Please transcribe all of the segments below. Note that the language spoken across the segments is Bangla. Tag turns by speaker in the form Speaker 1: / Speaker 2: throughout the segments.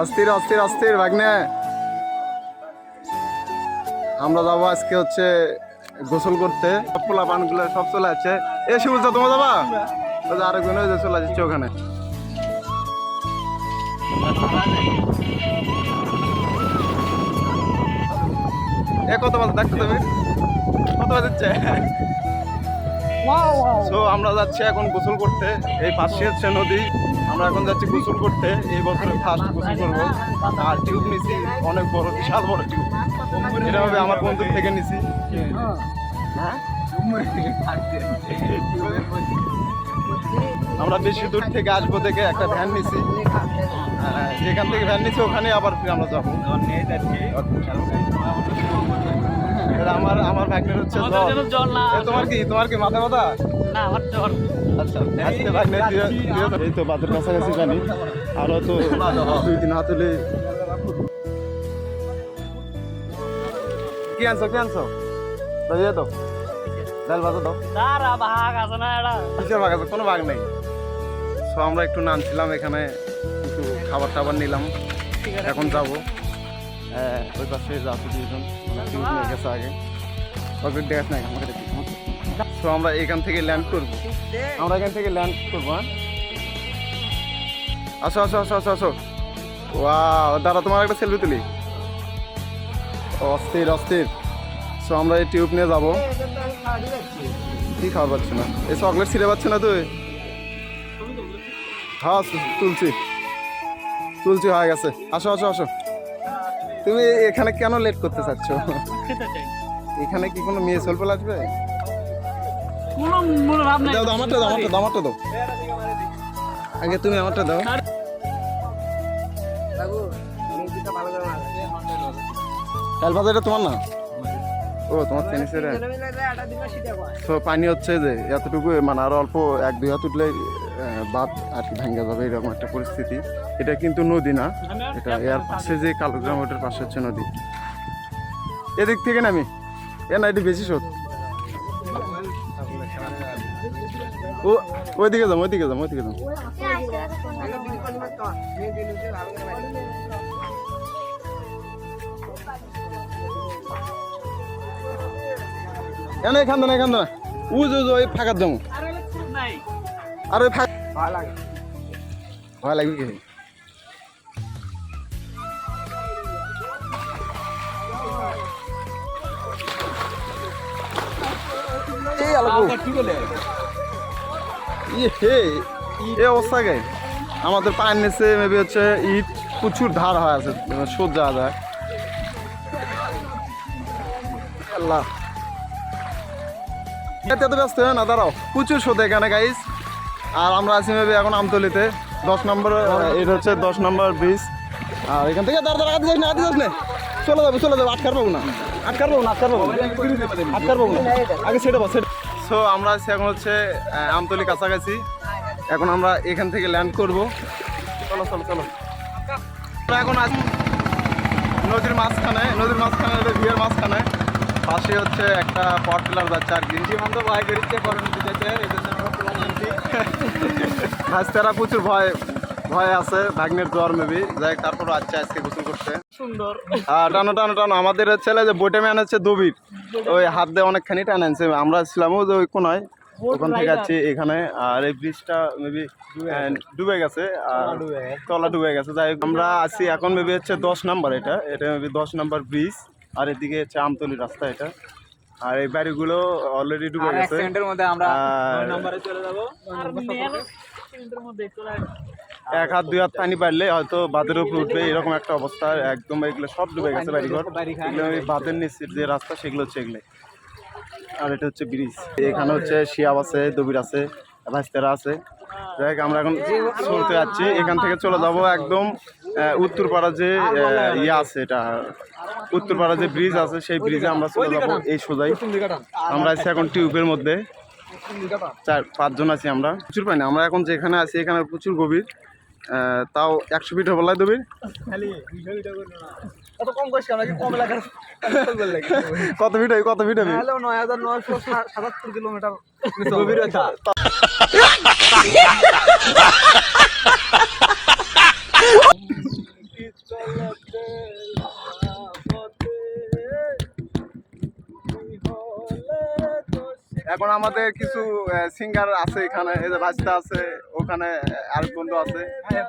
Speaker 1: অস্থির অস্থির অস্থির ভাগ্নে। আমরা যাব আজকে হচ্ছে গোসল করতে। সব পোলা পানগুলো সব চলে যাচ্ছে এ শিবুল তোমার যাবা? আরেকজন চলে যাচ্ছে ওখানে। এ কত বাজে? দেখতো তুমি। কত বাজছে? সো আমরা যাচ্ছি এখন গোসল করতে। এই পাশে হচ্ছে নদী। আমরা এখন যাচ্ছি গোসল করতে। এই বছরে ফার্স্ট গোসল করব। আর টিউব নিছি অনেক বড় বিশাল বড় টিউব এটা হবে আমার বন্ধুর থেকে নিছি। হ্যাঁ? আমরা বেশি দূর থেকে আসব দেখে একটা ভ্যান নিছি। আহ, যেখান থেকে ভ্যান নিছি ওখানে আবার আমরা যাব। ভাগ্নের হচ্ছে জ্বর।
Speaker 2: না
Speaker 1: তোমার কি তোমার কি মাথা ব্যথা?
Speaker 2: না আমার জ্বর।
Speaker 1: আচ্ছা এই তো বাদের কাছাকাছি জানি আরও তো দুই দিন হাত হলে কি আনছো কি আনছো? বাজিয়ে দাও। ডাল ভাজা দাও।
Speaker 2: তারা ভাগ আছে না এটা
Speaker 1: কিসের ভাগ আছে? কোনো ভাগ নেই। সো আমরা একটু নামছিলাম এখানে। একটু খাবার টাবার নিলাম। এখন যাব। ওই পাশে যাচ্ছে দুজন মানে গেছে আগে। ওদের দেখাস না আমাকে সো আমরা এখান থেকে ল্যান্ড করব। আমরা এখান থেকে ল্যান্ড করব হ্যাঁ। আসো আসো আসো আসো আসো। ওয়া দাদা তোমার একটা সেলফি তুলি। অস্থির অস্থির। সো আমরা এই টিউব নিয়ে যাব। কি খাবার পাচ্ছ না? এই চকলেট ছিঁড়ে পাচ্ছ না তুই? হ্যাঁ তুলছি। তুলছি, হয়ে গেছে। আসো আসো আসো। তুমি এখানে কেন লেট করতে চাচ্ছ? এখানে কি কোনো মেয়ে সোলপল আসবে?
Speaker 2: মনে
Speaker 1: দাও দাও আমারটা দাও আমারটা দাও আমারটা দাও। আগে তুমি আমারটা দাও। তোমার না? ও তোমার টেনিসের তো পানি হচ্ছে যে এতটুকু মানে আরও অল্প এক দুই হাত উঠলে আহ, আর কি ভেঙে যাবে এরকম একটা পরিস্থিতি। এটা কিন্তু নদী না এটা এর পাশে যে কালোগ্রাম ওটার পাশে হচ্ছে নদী। এদিক থেকে নামি। এ না এটি বেশি স্রোত ও ওইদিকে যাম ওইদিকে যাম ওইদিকে যাম কেন এখান না এখান না উজ উজ ওই ফাঁকার যাব আর ওই ফাঁক ভয় লাগবে এই আলাদা হে এ অবস্থা গে আমাদের পায়ের নিচে মেবি হচ্ছে ইট প্রচুর ধার হয় আছে সোজ যাওয়া যায়। আল্লাহ। এত ব্যস্ত হয় না দাঁড়াও। প্রচুর সোদ এখানে গাইস আর আমরা আছি মেবি এখন আমতলিতে। দশ নম্বর এটা হচ্ছে দশ নম্বর ব্রিজ আর এখান থেকে দাঁড়া দাঁড়া আদি যাস না আদি যাস না। চলে যাব চলে যাব আটকার পাবো না। আটকার পাবো না আটকার পাবো না। আটকার পাবো না। আগে সেটা বা সেটা সো আমরা আছি এখন হচ্ছে আমতলি কাছাকাছি। এখন আমরা এখান থেকে ল্যান্ড করব। চলো চলো চলো। আমরা এখন আছি নদীর মাঝখানে নদীর মাঝখানে বিয়ের মাঝখানে। পাশে হচ্ছে একটা পাওয়ার টিলার যাচ্ছে আর কি। সীমান্ত ভয় করিচ্ছে করণ দিতেছে ভাস্তারা প্রচুর ভয় ভয় আছে ভাগ্নের জ্বর মেবি যাই তারপর আচ্ছা আজকে গোসল করতে
Speaker 2: সুন্দর।
Speaker 1: আর টানো টানো টানো আমাদের ছেলে যে বইটা ম্যান হচ্ছে দবির ওই হাত দিয়ে অনেকখানি টান আনছে। আমরা ছিলাম যে ওই কোনায় ওখান থেকে আছি এখানে। আর এই ব্রিজটা মেবি ডুবে গেছে। আর তলা ডুবে গেছে। যাই আমরা আছি এখন মেবি হচ্ছে দশ নাম্বার এটা। এটা মেবি দশ নাম্বার ব্রিজ আর এদিকে হচ্ছে আমতলি রাস্তা এটা। আর এই বাড়িগুলো অলরেডি ডুবে গেছে।
Speaker 3: মধ্যে আমরা
Speaker 1: আর
Speaker 3: নম্বরে চলে যাব।
Speaker 2: আর মধ্যে চলে আসবে।
Speaker 1: এক হাত, দুই হাত পানি বাড়লে হয়তো বাঁধের উপর উঠবে, এরকম একটা অবস্থা, একদম এগুলো সব ডুবে গেছে বাড়িঘর। এগুলো বাঁধের নিচে যে রাস্তা, সেগুলো হচ্ছে এগুলো। আর এটা হচ্ছে ব্রিজ। এখানে হচ্ছে শিয়াব আছে, দবির আছে ভাস্তেরা আছে। যাই আমরা এখন চলতে যাচ্ছি। এখান থেকে চলে যাব একদম উত্তরপাড়া যে ইয়ে আছে এটা, উত্তরপাড়া যে ব্রিজ আছে, সেই ব্রিজে আমরা চলে যাব এই সোজাই। আমরা আছি এখন টিউবের মধ্যে। চার, পাঁচজন আছি আমরা। প্রচুর পানি। আমরা এখন যেখানে আছি, এখানে প্রচুর গভীর। তাও একশো ফিট
Speaker 3: বলাই দেবে
Speaker 1: কত মিটার কত ফিট
Speaker 3: নয় হাজার নয়শো সাতাত্তর কিলোমিটার
Speaker 1: এখন আমাদের কিছু সিঙ্গার আছে এখানে এই যে রাস্তা আছে। ওখানে আরেক বন্ধু আছে।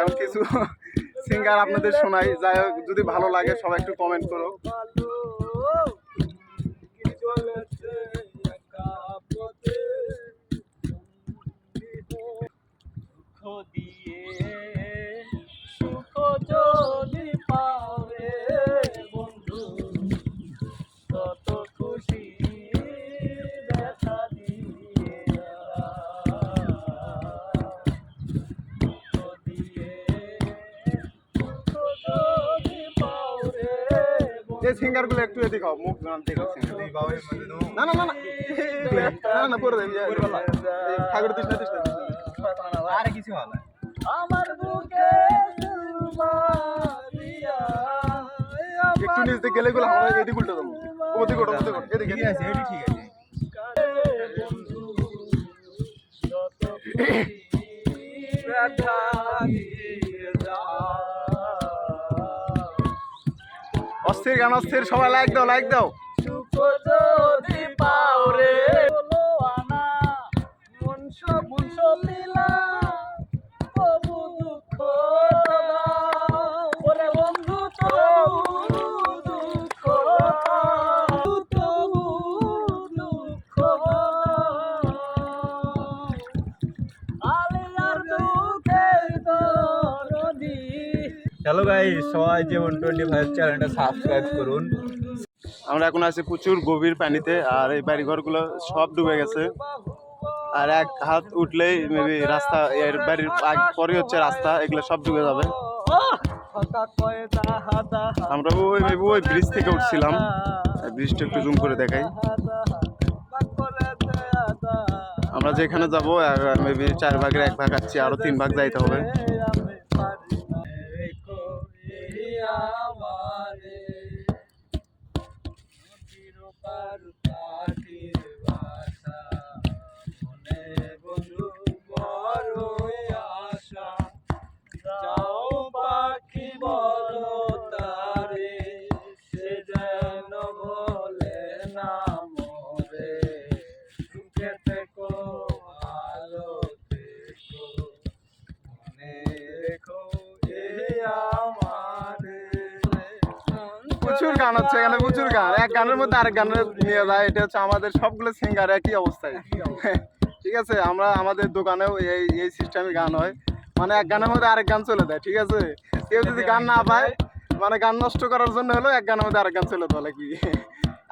Speaker 1: এমন কিছু সিঙ্গার আপনাদের শোনাই। যাই হোক, যদি ভালো লাগে, সবাই একটু কমেন্ট করো। সিঙ্গারগুলো একটু এদিকে হও, মুখ গান দেখো না না না না। না না করে দেন ঠাকুর তৃষ্ণা তৃষ্ণা
Speaker 3: আরে কিছু ভালো
Speaker 2: আমার বুকে
Speaker 1: একটু নিচ গেলে গুলো আমরা এদিকে উল্টো যাব ওদিকে ওঠো ওদিকে এদিকে।
Speaker 3: ঠিক আছে এটি ঠিক আছে।
Speaker 2: বন্ধু যত খুশি দেখা দিয়ে যা
Speaker 1: অস্থির গান অস্থির। সবাই লাইক দাও লাইক দাও।
Speaker 3: হ্যালো গাইস সবাই যেমন টোয়েন্টি ফাইভ চ্যানেলটা সাবস্ক্রাইব করুন।
Speaker 1: আমরা এখন আছি প্রচুর গভীর পানিতে, আর এই বাড়ি ঘরগুলো সব ডুবে গেছে। আর এক হাত উঠলেই মেবি রাস্তা, এর বাড়ির পরে হচ্ছে রাস্তা, এগুলো সব ডুবে যাবে। আমরা ওই মেবি ওই ব্রিজ থেকে উঠছিলাম। ব্রিজটা একটু জুম করে দেখাই। আমরা যেখানে যাব মেবি চার ভাগের এক ভাগ আসছি আরও তিন ভাগ যাইতে হবে। গানের মধ্যে আরেক গানের নিয়ে যায় এটা হচ্ছে আমাদের সবগুলো সিঙ্গার একই অবস্থায়। ঠিক আছে আমরা আমাদের দোকানেও এই এই সিস্টেমে গান হয়। মানে এক গানের মধ্যে আরেক গান চলে যায় ঠিক আছে? কেউ যদি গান না পায় মানে গান নষ্ট করার জন্য হলো এক গানের মধ্যে আরেক গান চলে বলে কি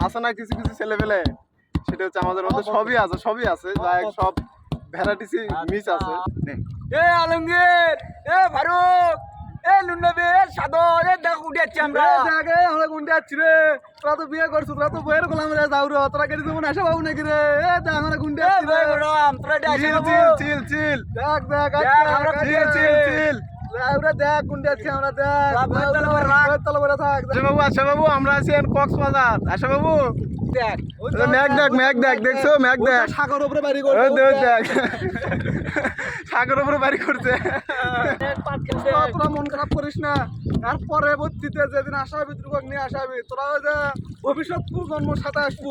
Speaker 1: আছে না কিছু কিছু ছেলে পেলে সেটা হচ্ছে আমাদের মধ্যে সবই আছে সবই আছে। সব ভ্যারাইটিসি মিস আছে।
Speaker 3: এ আলমগীর! এ ফারুক! এ লুন্নবী সাদর এ দেখ আমরা।
Speaker 1: আমরা গুন্ডে রে। তোরা তো বিয়ে করছ তোরা তো বইয়ের গোলাম রে যাও রে। তোরা কেটে দেবো না এসে পাবো নাকি রে। এ দেখ আমরা গুন্ডে
Speaker 3: এ
Speaker 1: রে।
Speaker 3: তোরা
Speaker 1: চিল চিল চিল দেখ দেখ
Speaker 3: আমরা
Speaker 1: চিল চিল চিল। আমরা বাবু বাবু আছি কক্সবাজার। আশা বাবু। ম্যাক দেখ ম্যাক দেখ দেখছ? ম্যাক দেখ।
Speaker 3: সাগর উপরে বাড়ি
Speaker 1: ওই দেখ সাগর উপরে বাড়ি করছে।
Speaker 3: তোরা মন খারাপ করিস না। আর পরবর্তীতে যেদিন আসা হবে নিয়ে আসা হবে তোরা ওই যে ভবিষ্যৎ জন্ম সাথে আসব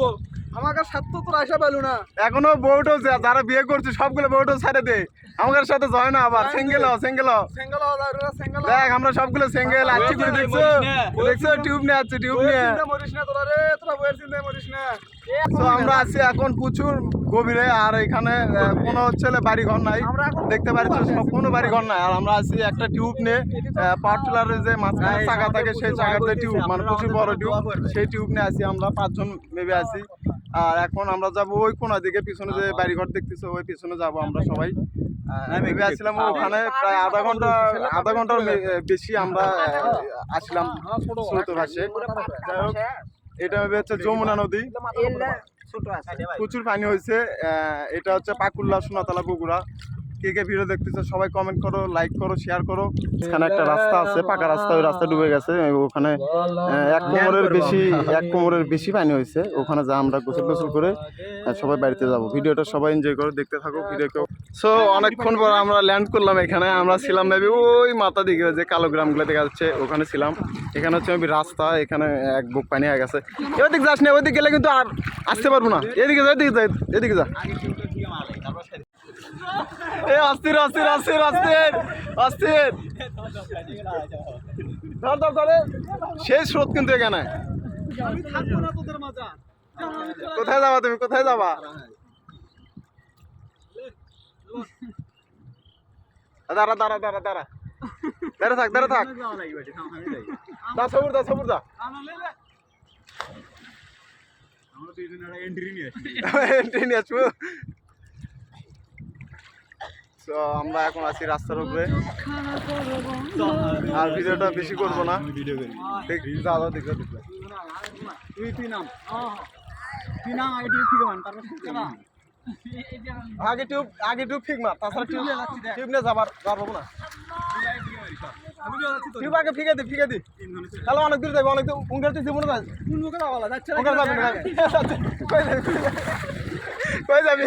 Speaker 3: আমাকে সাথে না।
Speaker 1: এখনও বউটো যারা বিয়ে করছে সবগুলো বউটো ছেড়ে দে। আমাদের সাথে জয় না আবার। সিঙ্গেল সিঙ্গেল
Speaker 3: সিঙ্গেল সিঙ্গেল
Speaker 1: দেখ আমরা সবগুলো সিঙ্গেল আছি করে দেখছ? দেখছ? টিউব নিয়ে আছে টিউব নিয়ে।
Speaker 3: মরিস না তোরা রে তোরা বইয়ের চিন্তায় মরিস না।
Speaker 1: তো আমরা আছি এখন প্রচুর গভীরে আর এখানে কোনো হচ্ছে বাড়ি ঘর নাই। দেখতে পারি সব কোনো বাড়ি ঘর নাই। আর আমরা আছি একটা টিউব নিয়ে পাওয়ার টিলারের যে মাঝখানে চাকা থাকে সেই চাকাতে টিউব মানে প্রচুর বড় টিউব সেই টিউব নিয়ে আছি আমরা পাঁচজন মেবে আছি। আর এখন আমরা যাব ওই কোনা দিকে পিছনে যে বাড়িঘর দেখতেছো ওই পিছনে যাব আমরা সবাই। ভেবে আসছিলাম ওখানে প্রায় আধা ঘণ্টা আধা ঘণ্টার বেশি আমরা আসলাম স্রোত ভাসে যাই হোক এটা ভেবে হচ্ছে যমুনা নদী। প্রচুর পানি হয়েছে এটা হচ্ছে পাকুল্লা সোনাতলা বগুড়া। কে কে ভিডিও দেখতেছো সবাই কমেন্ট করো লাইক করো শেয়ার করো। এখানে একটা রাস্তা আছে পাকা রাস্তা ওই রাস্তা ডুবে গেছে ওখানে এক কোমরের বেশি এক কোমরের বেশি পানি হয়েছে। ওখানে যা আমরা গোসল গোসল করে সবাই বাড়িতে যাব। ভিডিওটা সবাই এনজয় করো দেখতে থাকো ভিডিওকেও সো অনেকক্ষণ পর আমরা ল্যান্ড করলাম এখানে। আমরা ছিলাম মেবি ওই মাথা দিকে যে কালো গ্রামগুলো দেখা যাচ্ছে ওখানে ছিলাম। এখানে হচ্ছে মেবি রাস্তা এখানে এক বুক পানি হয়ে গেছে। ওইদিকে যাস না ওইদিকে গেলে কিন্তু আর আসতে পারব না। এদিকে যা এদিকে যা এদিকে যা। এ অস্থির অস্থির অস্থির অস্থির অস্থির। ধর ধর ধরে শেষ স্রোত কিন্তু এখানে। কোথায় যাবা তুমি? কোথায় যাবা? দাঁড়া দাঁড়া দাঁড়া দাঁড়া। দাঁড়া থাক দাঁড়া থাক। দা সবুর দা সবুর দা এন্ট্রি নিয়ে আসব। তো আমরা এখন আছি রাস্তার উপরে আর ভিডিওটা বেশি করব না। দেখ যা যা দেখো দেখো।
Speaker 3: তুই তুই নাম? তুই নাম? আইডি ঠিক মান তারপর
Speaker 1: আগে টিউব আগে টিউব মার তাছাড়া টিউব টিউব নিয়ে যাবার যাব না। টিউব আগে ফিকে দি ফিকে দি। তাহলে অনেক দূর যাবে অনেক দূর। উঙ্গের তুই জীবনে যাবে
Speaker 3: কোন বাবা যাচ্ছে
Speaker 1: উঙ্গের যাবে? না কই যাবি? কই যাবি?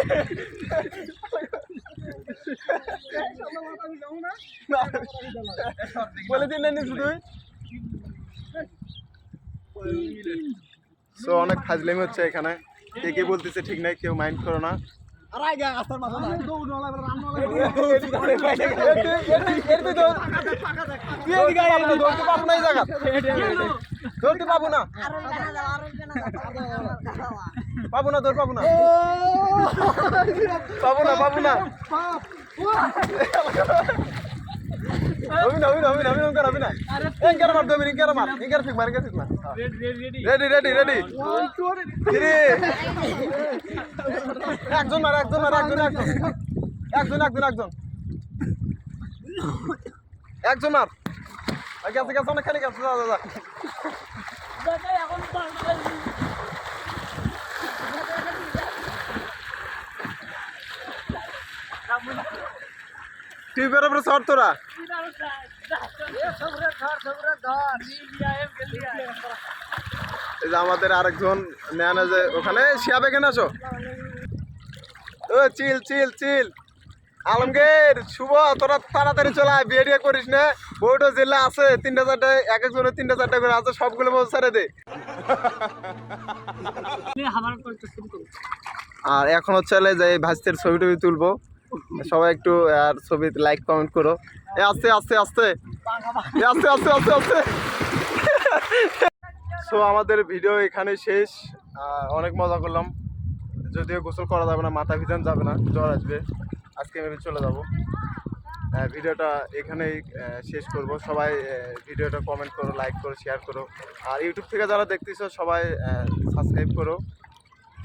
Speaker 1: বলে দিন না নিছু তুই সো অনেক ফাজলামি হচ্ছে এখানে। কে কে বলতেছে ঠিক নাই কেউ মাইন্ড করো না।
Speaker 3: মাথা না
Speaker 1: পাবো না। জায়গা ধরতে পাবো না। পাবো না পাবো না পাবো না পাবো না হবি না হবি না হবি না হবি না হবি না ইনকার মার দেবেন ইনকার মার ইনকার ফিক মার ইনকার ফিক মার রেডি রেডি রেডি রে একজন মার একজন মার একজন একজন একজন একজন একজন একজন মার আর গেছে গেছে অনেকখানি গেছে যা যা যা টিউবের উপরে সর তোরা? আমাদের আরেকজন ম্যান আছে ওখানে শিয়াবে কেন আছো? ও চিল চিল চিল। আলমগীর শুভ তোরা তাড়াতাড়ি চলে আয় বিয়ে করিস না। বউটা জেলা আছে তিনটা চারটে এক একজনের তিনটা চারটে করে আছে সবগুলো বউ ছেড়ে দে। আর এখন হচ্ছে যে ভাস্তের ছবি টবি তুলবো। সবাই একটু, আর ছবি লাইক কমেন্ট করো। এ, আস্তে আস্তে আস্তে। আস্তে আস্তে আস্তে আস্তে। সো আমাদের ভিডিও এখানে শেষ। অনেক মজা করলাম। যদিও গোসল করা যাবে না, মাথা ভিজান যাবে না, জ্বর আসবে। আজকে আমি চলে যাব। ভিডিওটা এখানেই শেষ করব। সবাই ভিডিওটা কমেন্ট করো লাইক করো শেয়ার করো। আর ইউটিউব থেকে যারা দেখতেছো, সবাই সাবস্ক্রাইব করো।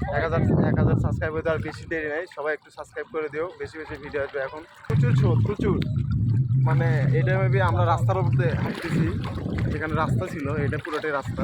Speaker 1: এক হাজার এক হাজার সাবস্ক্রাইব হতে আর বেশি দেরি নেই। সবাই একটু সাবস্ক্রাইব করে দিও। বেশি বেশি ভিডিও আসবে এখন। প্রচুর স্রোত প্রচুর। মানে এটা মেবি আমরা রাস্তার উপরে হাঁটতেছি। যেখানে রাস্তা ছিল, এটা পুরোটাই রাস্তা।